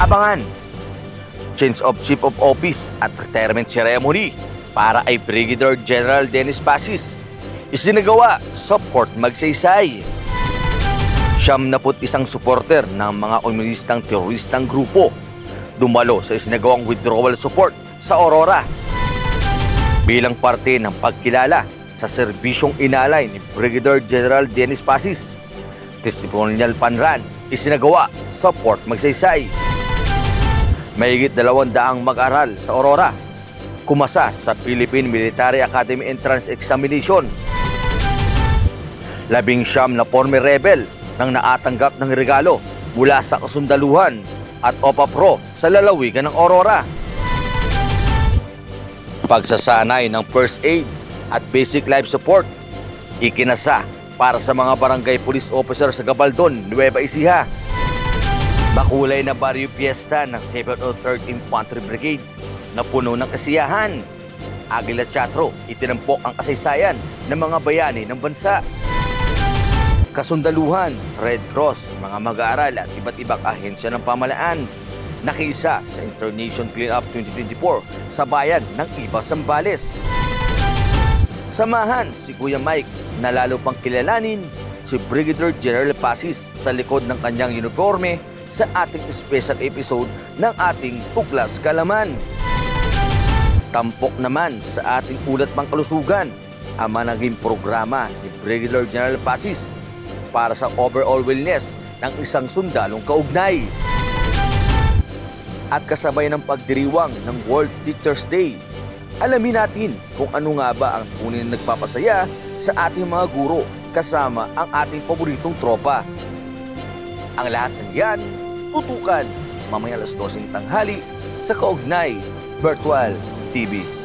Abangan! Change of Chief of Office at Retirement Ceremony para ay Brigadier General Dennis Pasis. Isinagawa sa Port Magsaysay. Siyam na isang supporter ng mga komunistang teroristang grupo dumalo sa isinagawang withdrawal support sa Aurora bilang parte ng pagkilala sa serbisyong inalay ni Brigadier General Dennis Pasis. Testimonial panran isinagawa sa Port Magsaysay. Mahigit dalawang daang mag-aral sa Aurora kumasa sa Philippine Military Academy Entrance Examination. Labing siyam na former rebel nang naatanggap ng regalo mula sa kasundaluhan at OPA Pro sa lalawigan ng Aurora. Pagsasanay ng first aid at basic life support, ikinasa para sa mga barangay police officer sa Gabaldon, Nueva Ecija. Makulay na barrio fiesta ng 703rd Infantry Brigade na puno ng kasiyahan. Agila Teatro, itinampok ang kasaysayan ng mga bayani ng bansa. Kasundaluhan, Red Cross, mga mag-aaral at iba't ibang ahensya ng pamalaan nakiisa sa Internation Cleanup 2024 sa bayan ng Iba Sambales. Samahan si Kuya Mike na lalo pang kilalanin si Brigadier General Pasis sa likod ng kanyang uniforme sa ating special episode ng ating Tuklas Kalaman. Tampok naman sa ating ulat pang kalusugan ang managing programa ni Brigadier General Pasis para sa overall wellness ng isang sundalong kaugnay. At kasabay ng pagdiriwang ng World Teachers Day, alamin natin kung ano nga ba ang tunay na nagpapasaya sa ating mga guro kasama ang ating paboritong tropa. Ang lahat ng yan, tutukan mamaya alas 12 ng tanghali sa Kaugnay Virtual TV.